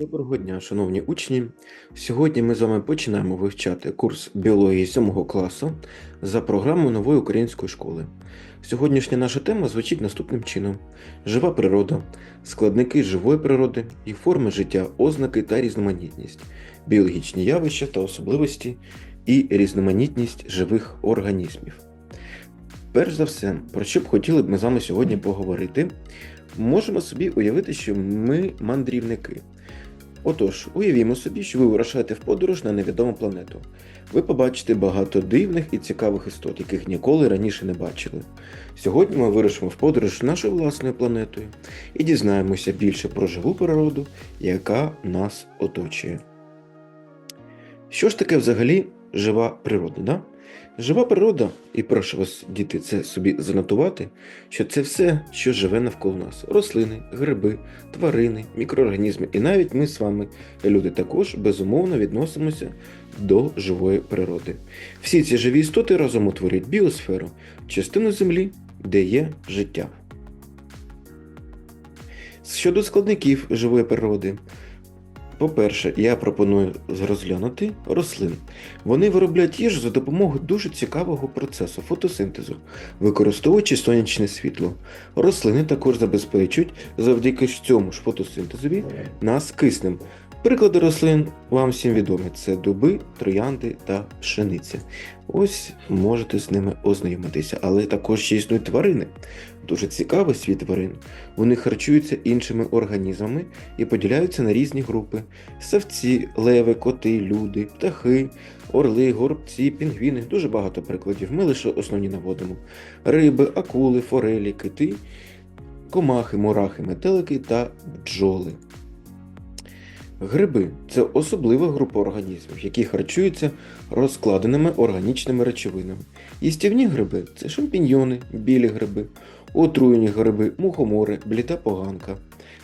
Доброго дня, шановні учні. Сьогодні ми з вами починаємо вивчати курс біології 7 класу за програмою нової української школи. Сьогоднішня наша тема звучить наступним чином: жива природа, складники живої природи і форми життя, ознаки та різноманітність, біологічні явища та особливості і різноманітність живих організмів. Перш за все, про що б хотіли б ми з вами сьогодні поговорити, можемо собі уявити, що ми мандрівники. Отож, уявімо собі, що ви вирушаєте в подорож на невідому планету. Ви побачите багато дивних і цікавих істот, яких ніколи раніше не бачили. Сьогодні ми вирушимо в подорож нашою власною планетою і дізнаємося більше про живу природу, яка нас оточує. Що ж таке взагалі жива природа? Да? Жива природа, і прошу вас, діти, це собі занотувати, що це все, що живе навколо нас: рослини, гриби, тварини, мікроорганізми, і навіть ми з вами, люди, також безумовно відносимося до живої природи. Всі ці живі істоти разом утворюють біосферу, частину землі, де є життя. Щодо складників живої природи, по-перше, я пропоную розглянути рослин. Вони виробляють їжу за допомогою дуже цікавого процесу фотосинтезу, використовуючи сонячне світло. Рослини також забезпечують завдяки цьому ж фотосинтезові нас киснем. Приклади рослин вам всім відомі: це дуби, троянди та пшениця. Ось можете з ними ознайомитися, але також ще існують тварини. Дуже цікавий світ тварин. Вони харчуються іншими організмами і поділяються на різні групи: савці, леви, коти, люди, птахи, орли, горобці, пінгвіни. Дуже багато прикладів. Ми лише основні наводимо: риби, акули, форелі, кити, комахи, мурахи, метелики та бджоли. Гриби це особлива група організмів, які харчуються розкладеними органічними речовинами. Їстівні гриби це шампіньйони, білі гриби, отруєні гриби, мухомори, бліта поганка.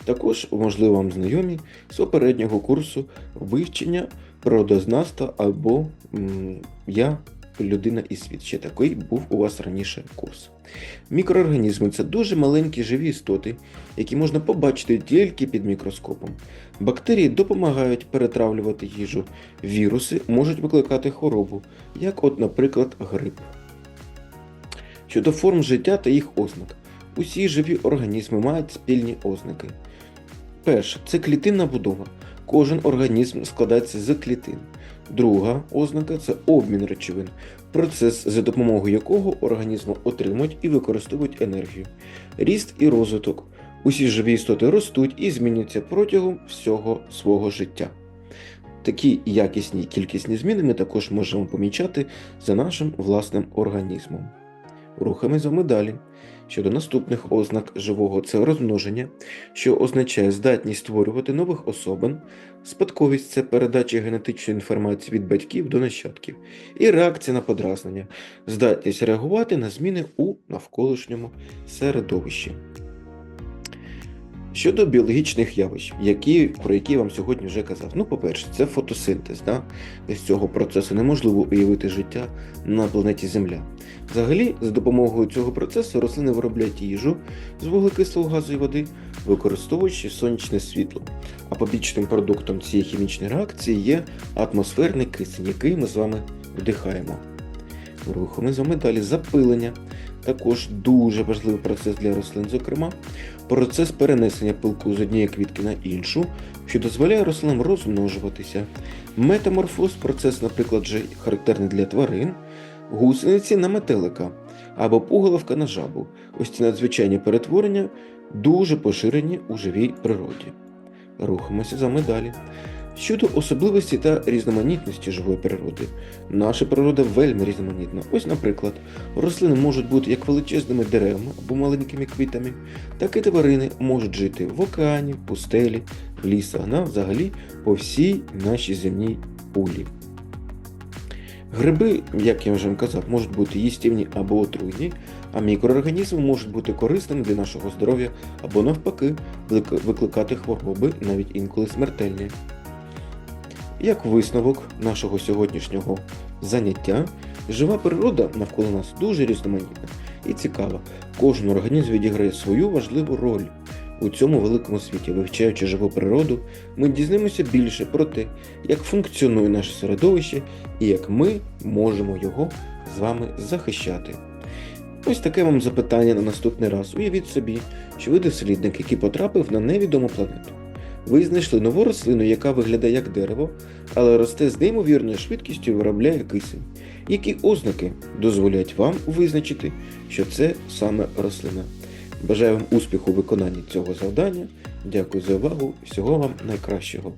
Також, можливо, вам знайомі з попереднього курсу вивчення природознавства або м, я людина і світ. Ще такий був у вас раніше курс. Мікроорганізми це дуже маленькі живі істоти, які можна побачити тільки під мікроскопом. Бактерії допомагають перетравлювати їжу. Віруси можуть викликати хворобу, як, от, наприклад, грип. Щодо форм життя та їх ознак. Усі живі організми мають спільні ознаки. Перше це клітинна будова. Кожен організм складається з клітин. Друга ознака це обмін речовин, процес, за допомогою якого організми отримують і використовують енергію. Ріст і розвиток. Усі живі істоти ростуть і змінюються протягом всього свого життя. Такі якісні і кількісні зміни ми також можемо помічати за нашим власним організмом. Рухаємо з вами далі. Щодо наступних ознак живого це розмноження, що означає здатність створювати нових особин, спадковість це передача генетичної інформації від батьків до нащадків, і реакція на подразнення, здатність реагувати на зміни у навколишньому середовищі. Щодо біологічних явищ, які, про які я вам сьогодні вже казав. Ну, по-перше, це фотосинтез. Да? Без цього процесу неможливо уявити життя на планеті Земля. Взагалі, за допомогою цього процесу рослини виробляють їжу з вуглекислого газу і води, використовуючи сонячне світло. А побічним продуктом цієї хімічної реакції є атмосферний кисень, який ми з вами вдихаємо. Вами далі запилення. Також дуже важливий процес для рослин, зокрема, процес перенесення пилку з однієї квітки на іншу, що дозволяє рослинам розмножуватися. Метаморфоз процес, наприклад, вже характерний для тварин, гусениці на метелика або пуголовка на жабу. Ось ці надзвичайні перетворення дуже поширені у живій природі. Рухаємося з вами далі. Щодо особливості та різноманітності живої природи, наша природа вельми різноманітна. Ось, наприклад, рослини можуть бути як величезними деревами або маленькими квітами, так і тварини можуть жити в океані, пустелі, в лісах, на взагалі по всій нашій земній кулі. Гриби, як я вже казав, можуть бути їстівні або отруйні, а мікроорганізми можуть бути корисними для нашого здоров'я або навпаки викликати хвороби, навіть інколи смертельні. Як висновок нашого сьогоднішнього заняття, жива природа навколо нас дуже різноманітна і цікава. Кожен організм відіграє свою важливу роль У цьому великому світі, вивчаючи живу природу, ми дізнаємося більше про те, як функціонує наше середовище і як ми можемо його з вами захищати. Ось таке вам запитання на наступний раз. Уявіть собі, що ви дослідник, який потрапив на невідому планету. Ви знайшли нову рослину, яка виглядає як дерево, але росте з неймовірною швидкістю і виробляє кисень. Які ознаки дозволять вам визначити, що це саме рослина? Бажаю вам успіху у виконанні цього завдання. Дякую за увагу. Всього вам найкращого.